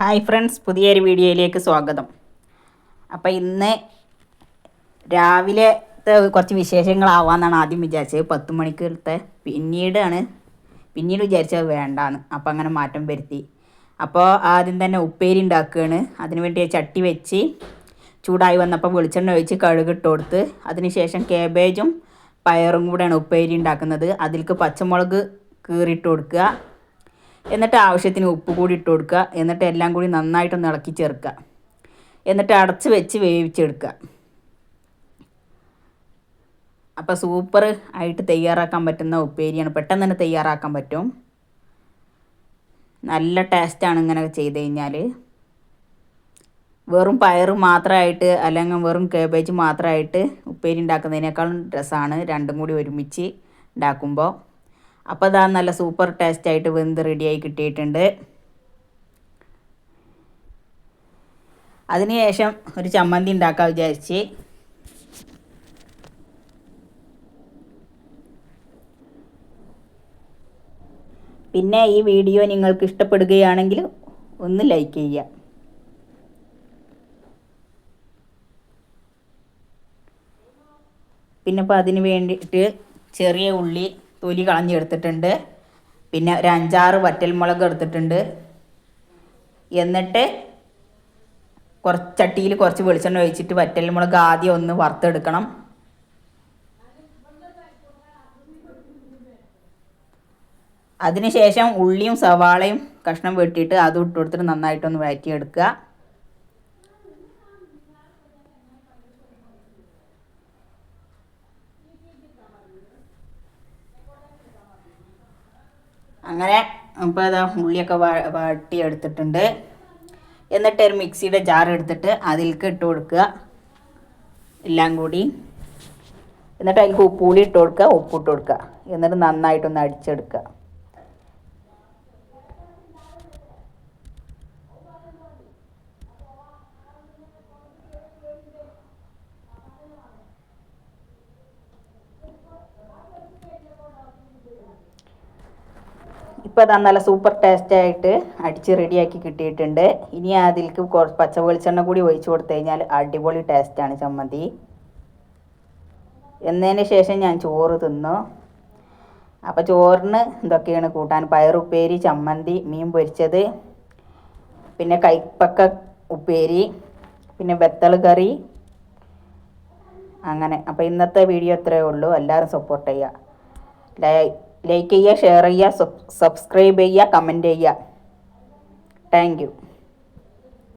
Hi friends പുതിയൊരു വീഡിയോയിലേക്ക് സ്വാഗതം. അപ്പോൾ ഇന്ന് രാവിലത്തെ കുറച്ച് വിശേഷങ്ങളാവാന്നാണ് ആദ്യം വിചാരിച്ചത്. പത്ത് മണിക്കത്തെ പിന്നീടാണ് പിന്നീട് വിചാരിച്ചത് വേണ്ടാന്ന്. അപ്പോൾ അങ്ങനെ മാറ്റം വരുത്തി. അപ്പോൾ ആദ്യം തന്നെ ഉപ്പേരി ഉണ്ടാക്കുകയാണ് അതിന് വേണ്ടി ചട്ടി വെച്ച് ചൂടായി വന്നപ്പോൾ വെളിച്ചെണ്ണ ഒഴിച്ച് കഴുകിട്ട് കൊടുത്ത് അതിന് ശേഷം കേബേജും പയറും കൂടെയാണ് ഉപ്പേരി ഉണ്ടാക്കുന്നത്. അതിലേക്ക് പച്ചമുളക് കീറിയിട്ട് കൊടുക്കുക. എന്നിട്ട് ആവശ്യത്തിന് ഉപ്പ് കൂടി ഇട്ട് കൊടുക്കുക. എന്നിട്ട് എല്ലാം കൂടി നന്നായിട്ടൊന്ന് ഇളക്കി ചേർക്കുക. എന്നിട്ട് അടച്ച് വെച്ച് വേവിച്ചെടുക്കുക. അപ്പോൾ സൂപ്പർ ആയിട്ട് തയ്യാറാക്കാൻ പറ്റുന്ന ഉപ്പേരിയാണ്. പെട്ടെന്ന് തന്നെ തയ്യാറാക്കാൻ പറ്റും. നല്ല ടേസ്റ്റാണ് ഇങ്ങനെ ചെയ്ത് കഴിഞ്ഞാൽ വെറും പയർ മാത്രമായിട്ട് അല്ലെങ്കിൽ വെറും കേബേജ് മാത്രമായിട്ട് ഉപ്പേരി ഉണ്ടാക്കുന്നതിനേക്കാളും രസമാണ്. രണ്ടും കൂടി ഒരുമിച്ച് ഉണ്ടാക്കുമ്പോൾ. അപ്പോൾ അതാ നല്ല സൂപ്പർ ടേസ്റ്റ് ആയിട്ട് വെന്ത് റെഡിയായി കിട്ടിയിട്ടുണ്ട്. അതിനുശേഷം ഒരു ചമ്മന്തി ഉണ്ടാക്കാൻ വിചാരിച്ച്. പിന്നെ ഈ വീഡിയോ നിങ്ങൾക്ക് ഇഷ്ടപ്പെടുകയാണെങ്കിൽ ഒന്ന് ലൈക്ക് ചെയ്യുക. പിന്നെ അപ്പോൾ അതിന് വേണ്ടിയിട്ട് ചെറിയ ഉള്ളി തൊലി കളഞ്ഞെടുത്തിട്ടുണ്ട്. പിന്നെ ഒരു അഞ്ചാറ് വറ്റൽമുളക് എടുത്തിട്ടുണ്ട്. എന്നിട്ട് കുറച്ച് ചട്ടിയിൽ കുറച്ച് വെളിച്ചെണ്ണ ഒഴിച്ചിട്ട് വറ്റൽമുളക് ആദ്യം ഒന്ന് വറുത്തെടുക്കണം. അതിനുശേഷം ഉള്ളിയും സവാളയും കഷ്ണം വെട്ടിയിട്ട് അതും ഇട്ട് കൊടുത്തിട്ട് നന്നായിട്ടൊന്ന് വഴറ്റിയെടുക്കുക. അങ്ങനെ ഇപ്പോൾ അത് ഉള്ളിയൊക്കെ വാട്ടി എടുത്തിട്ടുണ്ട് എന്നിട്ട് ഒരു മിക്സിയുടെ ജാർ എടുത്തിട്ട് അതിലേക്ക് ഇട്ട് കൊടുക്കുക. എല്ലാം കൂടി. എന്നിട്ട് അതിലേക്ക് ഉപ്പുപൂടി ഇട്ട് കൊടുക്കുക. ഉപ്പിട്ട് കൊടുക്കുക. എന്നിട്ട് നന്നായിട്ടൊന്ന് അടിച്ചെടുക്കുക. ഇപ്പോൾ അതാ നല്ല സൂപ്പർ ടേസ്റ്റ് ആയിട്ട് അടിച്ച് റെഡിയാക്കി കിട്ടിയിട്ടുണ്ട്. ഇനി അതിലേക്ക് കുറച്ച് പച്ച വെളിച്ചെണ്ണ കൂടി ഒഴിച്ചു കൊടുത്തു കഴിഞ്ഞാൽ അടിപൊളി ടേസ്റ്റാണ് ചമ്മന്തി. എന്നതിന് ശേഷം ഞാൻ ചോറ് തിന്നു. അപ്പോൾ ചോറിന് ഇതൊക്കെയാണ് കൂട്ടാൻ? പയറുപ്പേരി ചമ്മന്തി മീൻ പൊരിച്ചത് പിന്നെ കൈപ്പക്ക ഉപ്പേരി പിന്നെ വെത്തൾ കറി. അങ്ങനെ. അപ്പോൾ ഇന്നത്തെ വീഡിയോ ഇത്രയേ ഉള്ളൂ. എല്ലാവരും സപ്പോർട്ട് ചെയ്യുക. ലൈക്ക് ചെയ്യുക ഷെയർ ചെയ്യുക സബ്സ്ക്രൈബ് ചെയ്യുക കമന്റ് ചെയ്യുക. താങ്ക്